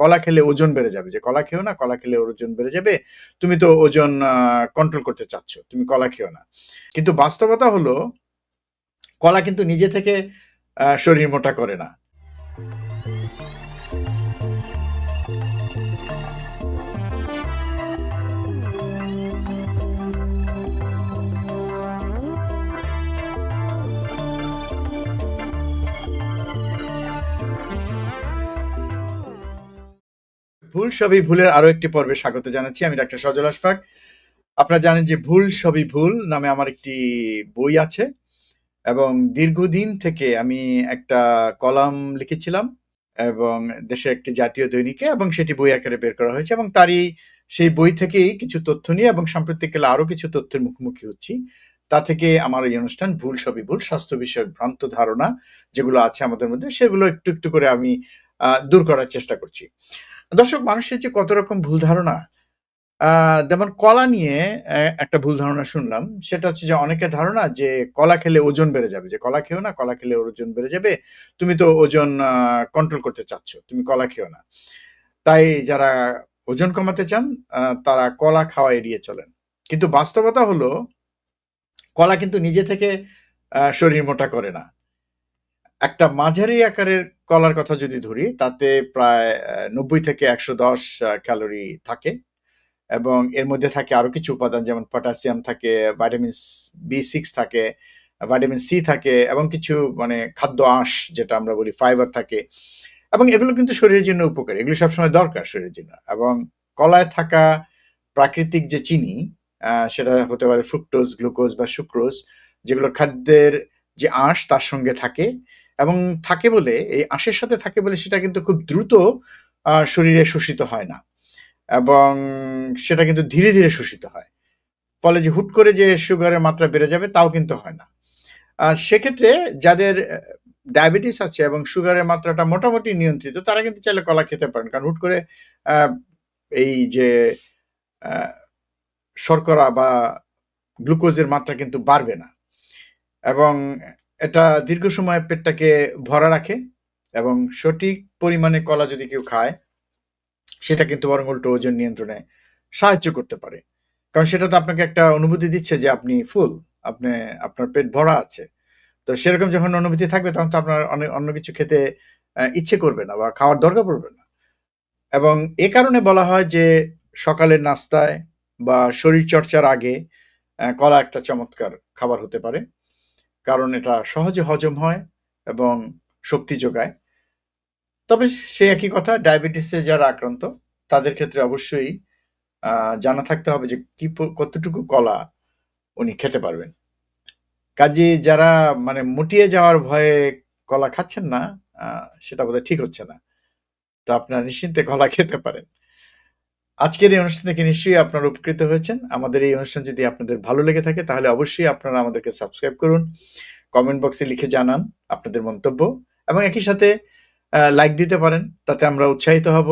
কলা খেলে ওজন বেড়ে যাবে। যে কলা খেও না, কলা খেলে ওজন বেড়ে যাবে। তুমি তো ওজন কন্ট্রোল করতে চাচ্ছ, তুমি কলা খেও না। কিন্তু বাস্তবতা হলো, কলা কিন্তু নিজে থেকে শরীর মোটা করে না। ভুল সবই ভুলের আরও একটি পর্বে স্বাগত জানাচ্ছি। আমি ডাক্তার সজল আশফাক। আপনারা জানেন যে ভুল সবই ভুল নামে আমার একটি বই আছে এবং দীর্ঘদিন থেকে আমি একটা কলাম লিখেছিলাম এবং দেশের একটি জাতীয় দৈনিকে এবং সেটি বই আকারে বের করা হয়েছে এবং তারই সেই বই থেকেই কিছু তথ্য নিয়ে এবং সাম্প্রতিককালে আরও কিছু তথ্যের মুখোমুখি হচ্ছি। তা থেকে আমার এই অনুষ্ঠান ভুল সবই ভুল, স্বাস্থ্য বিষয়ক ভ্রান্ত ধারণা যেগুলো আছে আমাদের মধ্যে সেগুলো একটু একটু করে আমি দূর করার চেষ্টা করছি। দর্শক, মানুষের যে কত রকম ভুল ধারণা যেমন কলা নিয়ে একটা ভুল ধারণা শুনলাম। সেটা হচ্ছে যে অনেকের ধারণা যে কলা খেলে ওজন বেড়ে যাবে। যে কলা খেও না, কলা খেলে ওজন বেড়ে যাবে। তুমি তো ওজন কন্ট্রোল করতে চাচ্ছ, তুমি কলা খেও না। তাই যারা ওজন কমাতে চান তারা কলা খাওয়া এড়িয়ে চলেন। কিন্তু বাস্তবতা হলো, কলা কিন্তু নিজে থেকে শরীর মোটা করে না। একটা মাঝারি আকারের কলার কথা যদি ধরি, তাতে প্রায় নব্বই থেকে একশো দশ ক্যালোরি থাকে এবং এর মধ্যে থাকে আরও কিছু উপাদান যেমন পটাশিয়াম থাকে, ভাইটামিন বি সিক্স থাকে, ভাইটামিন সি থাকে এবং কিছু মানে খাদ্য আঁশ যেটা আমরা বলি, ফাইবার থাকে এবং এগুলো কিন্তু শরীরের জন্য উপকারী। এগুলো সবসময় দরকার শরীরের জন্য এবং কলায় থাকা প্রাকৃতিক যে চিনি সেটা হতে পারে ফ্রুক্টোজ গ্লুকোজ বা সুক্রোজ যেগুলো খাদ্যের যে আঁশ তার সঙ্গে থাকে এবং থাকে বলে, এই আঁশের সাথে থাকে বলে সেটা কিন্তু খুব দ্রুত শরীরে শোষিত হয় না। এবং সেটা কিন্তু ধীরে ধীরে শোষিত হয়। ফলে যে হুট করে যে সুগারের মাত্রা বেড়ে যাবে, তাও কিন্তু হয় না। সেক্ষেত্রে যাদের ডায়াবেটিস আছে এবং সুগারের মাত্রাটা মোটামুটি নিয়ন্ত্রিত, তারা কিন্তু চাইলে কলা খেতে পারেন। কারণ হুট করে এই যে শর্করা বা গ্লুকোজের মাত্রা কিন্তু বাড়বে না। এবং এটা দীর্ঘ সময় পেটটাকে ভরা রাখে এবং সঠিক পরিমাণে কলা যদি কেউ খায়, সেটা কিন্তু বরং উল্টো ওজন নিয়ন্ত্রণে সাহায্য করতে পারে। কারণ সেটা তো আপনাকে একটা অনুভূতি দিচ্ছে যে আপনি ফুল, আপনি, আপনার পেট ভরা আছে। তো সেরকম যখন অনুভূতি থাকবে তখন তো আপনার অনেক অন্য কিছু খেতে ইচ্ছে করবে না বা খাওয়ার দরকার পড়বে না। এবং এ কারণে বলা হয় যে সকালের নাস্তায় বা শরীর চর্চার আগে কলা একটা চমৎকার খাবার হতে পারে। কারণ এটা সহজে হজম হয় এবং শক্তি যোগায়। তবে সে একই কথা, ডায়াবেটিসে যারা আক্রান্ত, তাদের ক্ষেত্রে অবশ্যই জানা থাকতে হবে যে কি কতটুকু কলা উনি খেতে পারবেন। কাজে যারা মানে মুটিয়ে যাওয়ার ভয়ে কলা খাচ্ছেন না সেটা বোধহয় ঠিক হচ্ছে না। তো আপনারা নিশ্চিন্তে কলা খেতে পারেন। আজকের এই অনুষ্ঠান থেকে নিশ্চয়ই আপনারা উপকৃত হয়েছেন। আমাদের এই অনুষ্ঠান যদি আপনাদের ভালো লেগে থাকে, তাহলে অবশ্যই আপনারা আমাদেরকে সাবস্ক্রাইব করুন, কমেন্ট বক্সে লিখে জানান আপনাদের মন্তব্য এবং একই সাথে লাইক দিতে পারেন, তাতে আমরা উৎসাহিত হব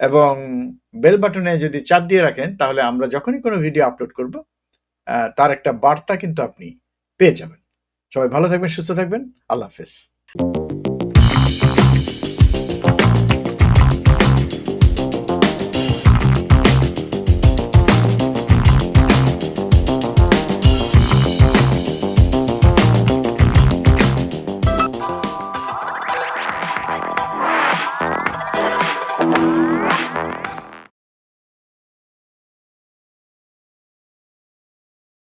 এবং বেল বাটনে যদি চাপ দিয়ে রাখেন, তাহলে আমরা যখনই কোনো ভিডিও আপলোড করব তার একটা বার্তা কিন্তু আপনি পেয়ে যাবেন। সবাই ভালো থাকবেন, সুস্থ থাকবেন। আল্লাহ হাফেজ।